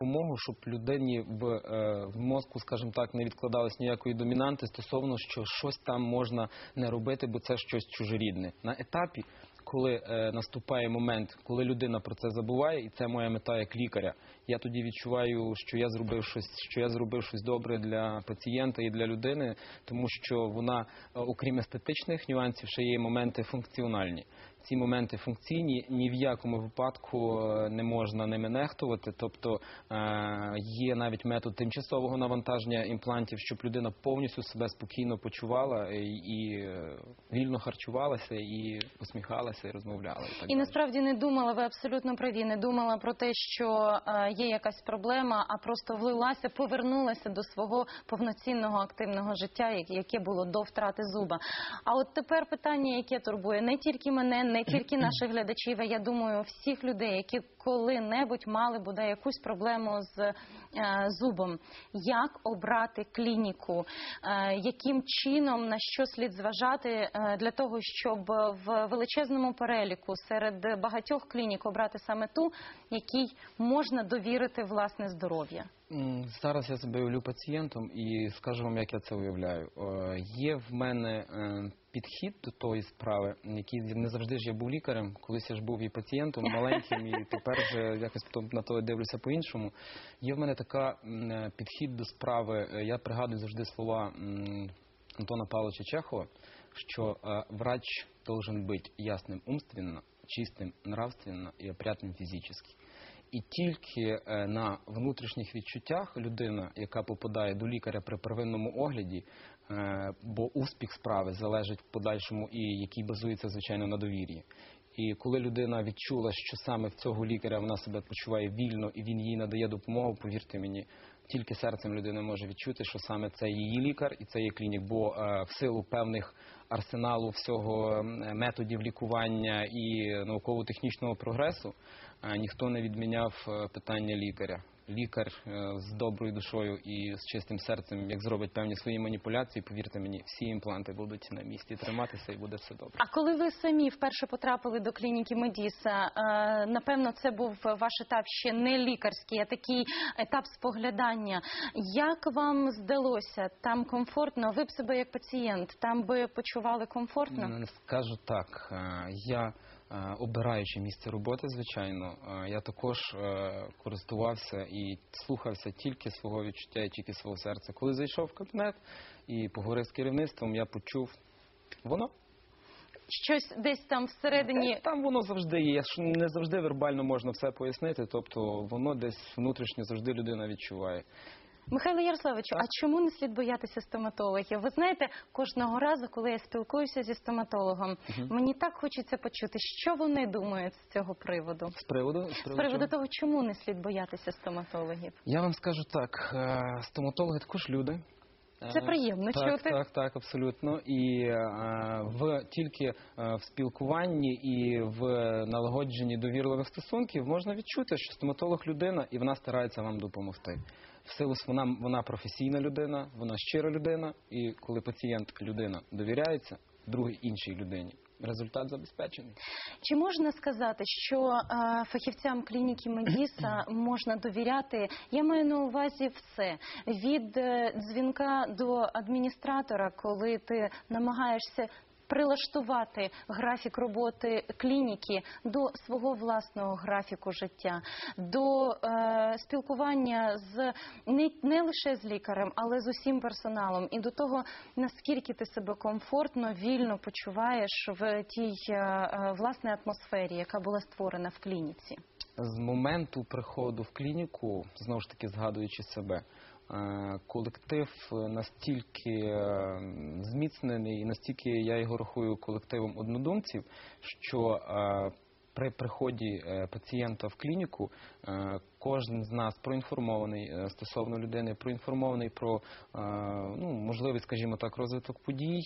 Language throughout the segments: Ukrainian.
допомогу, щоб людині в, е, в мозку, скажімо так, не відкладалось ніякої домінанти стосовно, що щось там можна не робити, бо це щось чужорідне. На етапі, коли е, наступає момент, коли людина про це забуває, і це моя мета як лікаря, я тоді відчуваю, що я зробив щось, що я зробив щось добре для пацієнта і для людини, тому що вона, е, окрім естетичних нюансів, ще є моменти функціональні. Ці моменти функційні ні в якому випадку е, не можна ними нехтувати. Тобто е, є навіть метод тимчасового навантаження імплантів, щоб людина повністю себе спокійно почувала і, е, вільно харчувалася, і посміхалася, і розмовляла. І, так І насправді не думала, ви абсолютно праві, не думала про те, що є якась проблема, а просто влилася, повернулася до свого повноцінного активного життя, як- яке було до втрати зуба. А от тепер питання, яке турбує не тільки мене, не тільки наших глядачів, а я думаю, всіх людей, які коли-небудь мали бодай якусь проблему з е, зубом. Як обрати клініку? Е, яким чином на що слід зважати е, для того, щоб в величезному переліку серед багатьох клінік обрати саме ту, якій можна довірити власне здоров'я? М, Зараз я себе уявлю пацієнтом і скажу вам, як я це уявляю. Е, Є в мене е, підхід до тої справи, який не завжди ж я був лікарем. Колись я ж був і пацієнтом маленьким, і тепер вже якось потім на то дивлюся по-іншому. Є в мене така м, е, підхід до справи. е, Я пригадую завжди слова м, Антона Павловича Чехова, що е, врач должен быть ясным умственно, чистым нравственно и опрятным физически. І тільки е, на внутрішніх відчуттях людина, яка попадає до лікаря при первинному огляді, е, бо успіх справи залежить в подальшому і який базується звичайно на довір'ї. І коли людина відчула, що саме в цього лікаря вона себе почуває вільно і він їй надає допомогу, повірте мені, тільки серцем людина може відчути, що саме це її лікар і це є клінік, бо е, в силу певних арсеналу всього методів лікування і науково-технічного прогресу е, ніхто не відміняв е, питання лікаря. Лікар е, з доброю душою і з чистим серцем, як зробить певні свої маніпуляції, повірте мені, всі імпланти будуть на місці триматися і буде все добре. А коли ви самі вперше потрапили до клініки Медіса, е, напевно, це був ваш етап ще не лікарський, а такий етап споглядання. Як вам здалося там комфортно? Ви б себе як пацієнт там би почували комфортно? Не скажу так. е, Я е, обираючи місце роботи, звичайно, е, я також е, користувався і слухався тільки свого відчуття і тільки свого серця. Коли зайшов в кабінет і поговорив з керівництвом, я почув воно. Щось десь там всередині Там воно завжди є. Не завжди вербально можна все пояснити. Тобто воно десь внутрішньо завжди людина відчуває. Михайло Ярославовичу, а чому не слід боятися стоматологів? Ви знаєте, кожного разу, коли я спілкуюся зі стоматологом, мені так хочеться почути, що вони думають з цього приводу. З приводу з З приводу приводу того, чому не слід боятися стоматологів. Я вам скажу так: е, стоматологи також люди. Це Е, приємно так, чути. Так, так, абсолютно. І е, в тільки е, в спілкуванні і в налагодженні довірливих стосунків можна відчути, що стоматолог людина, і вона старається вам допомогти. В силу вона, вона професійна людина, вона щира людина, і коли пацієнт людина довіряється другій іншій людині, результат забезпечений. Чи можна сказати, що е, фахівцям клініки Медіса можна довіряти? Я маю на увазі все від е, дзвінка до адміністратора, коли ти намагаєшся. Прилаштувати графік роботи клініки до свого власного графіку життя, до е, спілкування з не, не лише з лікарем, але з усім персоналом, і до того наскільки ти себе комфортно, вільно почуваєш в тій е, е, атмосфері, яка була створена в клініці. З моменту приходу в клініку, знову ж таки згадуючи себе, колектив настільки е, зміцнений і настільки я його рахую колективом однодумців, що е, при приході е, пацієнта в клініку е, кожен з нас проінформований е, стосовно людини, проінформований про ну, можливий, скажімо так, розвиток подій,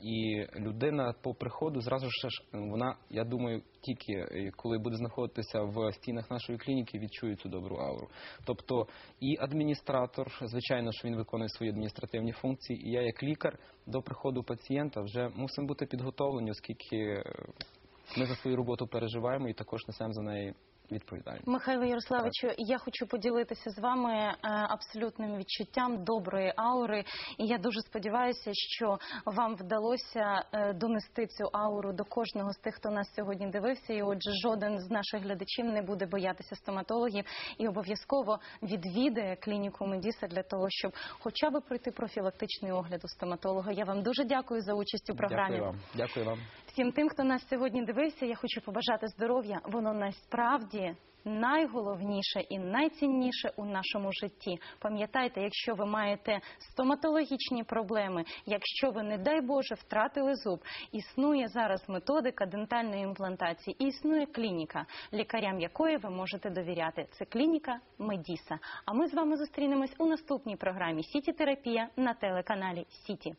і людина по приходу зразу ж вона, я думаю, тільки коли буде знаходитися в стінах нашої клініки, відчує цю добру ауру. Тобто і адміністратор, звичайно, що він виконує свої адміністративні функції, і я як лікар до приходу пацієнта вже мусимо бути підготовлені, оскільки ми за свою роботу переживаємо і також несемо за неї відповідальність. Михайло Ярославовичу, я хочу поділитися з вами е, абсолютним відчуттям доброї аури, і я дуже сподіваюся, що вам вдалося е, донести цю ауру до кожного з тих, хто нас сьогодні дивився. І отже, жоден з наших глядачів не буде боятися стоматологів і обов'язково відвідає клініку Медіса для того, щоб хоча б пройти профілактичний огляд у стоматолога. Я вам дуже дякую за участь у програмі. Дякую вам. Дякую вам. Всім тим, хто нас сьогодні дивився, я хочу побажати здоров'я. Воно насправді найголовніше і найцінніше у нашому житті. Пам'ятайте, якщо ви маєте стоматологічні проблеми, якщо ви, не дай Боже, втратили зуб, існує зараз методика дентальної імплантації, і існує клініка, лікарям якої ви можете довіряти. Це клініка Медіса. А ми з вами зустрінемось у наступній програмі Сіті Терапія на телеканалі Сіті.